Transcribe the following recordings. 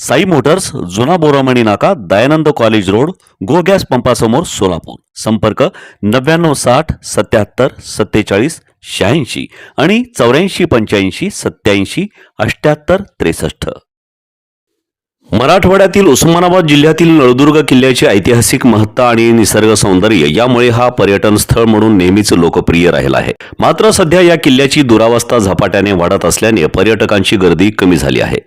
Sai Motors जुना बोरामणी नाका Dayanand college road go gas पंपासमोर Solapur. संपर्क नव्याण्णव साठ सत्याहत्तर सत्तेचाळीस शहाऐंशी आणि चौऱ्याऐंशी पंच्याऐंशी सत्याऐंशी अठ्याहत्तर त्रेसष्ट. मराठवाड्यातील उस्मानाबाद जिल्ह्यातील नळदुर्ग किल्ल्याची ऐतिहासिक महत्ता आणि निसर्ग सौंदर्य यामुळे हा पर्यटन स्थळ म्हणून नेहमीच लोकप्रिय राहिला आहे. मात्र सध्या या किल्ल्याची दुरावस्था झपाट्याने वाढत असल्याने पर्यटकांची गर्दी कमी झाली आहे.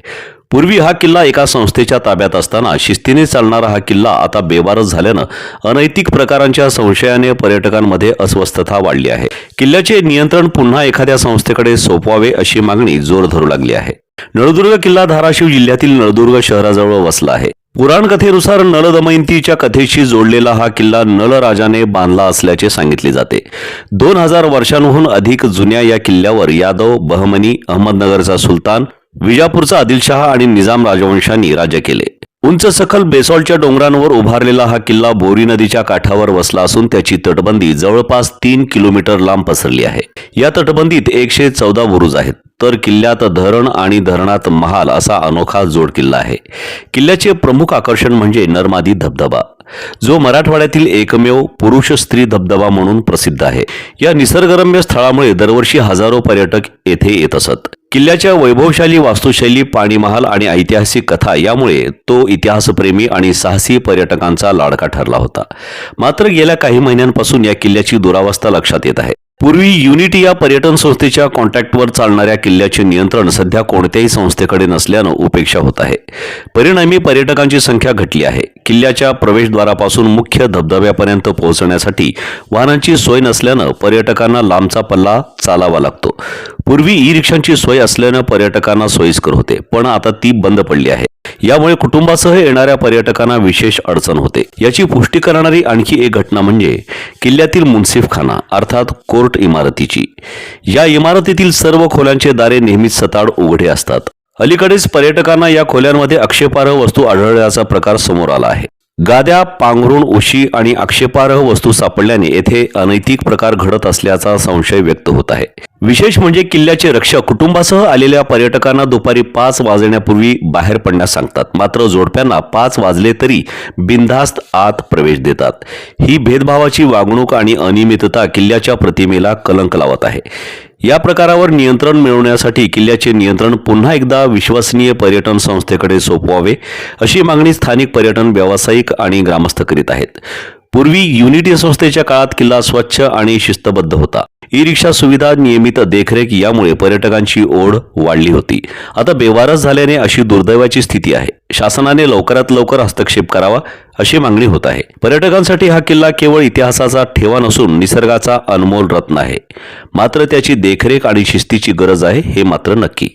पूर्वी हा किल्ला एका संस्थेच्या ताब्यात असताना शिस्तीने चालणारा हा किल्ला आता बेवारस झाल्यानं अनैतिक प्रकारांच्या संशयाने पर्यटकांमध्ये अस्वस्थता वाढली आहे. किल्ल्याचे नियंत्रण पुन्हा एखाद्या संस्थेकडे सोपवावे अशी मागणी जोर धरू लागली आहे. नळदुर्ग किल्ला धाराशिव जिल्ह्यातील नळदुर्ग शहराजवळ वसला आहे. पुराण कथेनुसार नल दमयंतीच्या कथेशी जोडलेला हा किल्ला नलराजाने बांधला असल्याचे सांगितले जाते. दोन हजार वर्षांहून अधिक जुन्या या किल्ल्यावर यादव बहमनी अहमदनगरचा सुलतान विजापूरचा आदिलशहा आणि निजाम राजवंशांनी राज्य केले. उंच सखल बेसॉल्टच्या डोंगरांवर उभारलेला हा किल्ला बोरी नदीच्या काठावर वसला असून त्याची तटबंदी जवळपास तीन किलोमीटर लांब पसरली आहे. या तटबंदीत एकशे चौदा बुरुज आहेत. तर किल्ल्यात धरण आणि धरणात महाल असा अनोखा जोड किल्ला आहे. किल्ल्याचे प्रमुख आकर्षण म्हणजे नरमादी धबधबा जो मराठवाड्यातील एकमेव पुरुष स्त्री धबधबा म्हणून प्रसिद्ध आहे. या निसर्गरम्य स्थळामुळे दरवर्षी हजारो पर्यटक येथे येत असत. किल्ल्याच्या वैभवशाली वास्तुशैली पाणीमहाल आणि ऐतिहासिक कथा यामुळे तो इतिहासप्रेमी आणि साहसी पर्यटकांचा लाडका ठरला होता. मात्र गेल्या काही महिन्यांपासून या किल्ल्याची दुरावस्था लक्षात येत आहे. पूर्वी युनिटी या पर्यटन संस्थेच्या कॉन्ट्रॅक्टवर चालणाऱ्या किल्ल्याचे नियंत्रण सध्या कोणत्याही संस्थेकडे नसल्यानं उपेक्षा होत आहे. परिणामी पर्यटकांची संख्या घटली आहे. किल्ल्याच्या प्रवेशद्वारापासून मुख्य धबधब्यापर्यंत पोहोचण्यासाठी वाहनांची सोय नसल्यानं पर्यटकांना लांबचा पल्ला चालावा लागतो. पूर्वी ई रिक्षांची सोय असल्यानं पर्यटकांना सोयीस्कर होते पण आता ती बंद पडली आहे. यामुळे कुटुंबासह येणाऱ्या पर्यटकांना विशेष अडचण होते. याची पुष्टी करणारी आणखी एक घटना म्हणजे किल्ल्यातील मुन्सिफखाना अर्थात कोर्ट इमारतीची. या इमारतीतील सर्व खोल्यांचे दारे नेहमीच सताड उघडे असतात. अलीकडेच पर्यटकांना या खोल्यांमध्ये आक्षेपार्ह वस्तू आढळल्याचा प्रकार समोर आला आहे. गाद्या पांघरुण उशी आणि आक्षेपार्ह वस्तू सापडल्याने येथे अनैतिक प्रकार घडत असल्याचा संशय व्यक्त होत आहे. विशेष म्हणजे किल्ल्याचे रक्षक कुटुंबासह आलेल्या पर्यटकांना दुपारी पाच वाजण्यापूर्वी बाहेर पडण्यास सांगतात. मात्र जोडप्यांना पाच वाजले तरी बिनधास्त आत प्रवेश देतात. ही भेदभावाची वागणूक आणि अनियमितता किल्ल्याच्या प्रतिमेला कलंक लावत आहे. या प्रकारावर नियंत्रण मिळवण्यासाठी किल्ल्याचे नियंत्रण पुन्हा एकदा विश्वसनीय पर्यटन संस्थेकडे सोपवावे अशी मागणी स्थानिक पर्यटन व्यावसायिक आणि ग्रामस्थ करीत आहेत. पूर्वी युनिटी संस्थेच्या काळात किल्ला स्वच्छ आणि शिस्तबद्ध होता. ई रिक्षा सुविधा नियमित देखरेख यामुळे पर्यटकांची ओढ वाढली होती. आता बेवारस झाल्याने अशी दुर्दैवाची स्थिती आहे. शासनाने लवकरात लवकर हस्तक्षेप करावा अशी मागणी होत आहे. पर्यटकांसाठी हा किल्ला केवळ इतिहासाचा ठेवा नसून निसर्गाचा अनमोल रत्न आहे. मात्र त्याची देखरेख आणि शिस्तीची गरज आहे हे मात्र नक्की.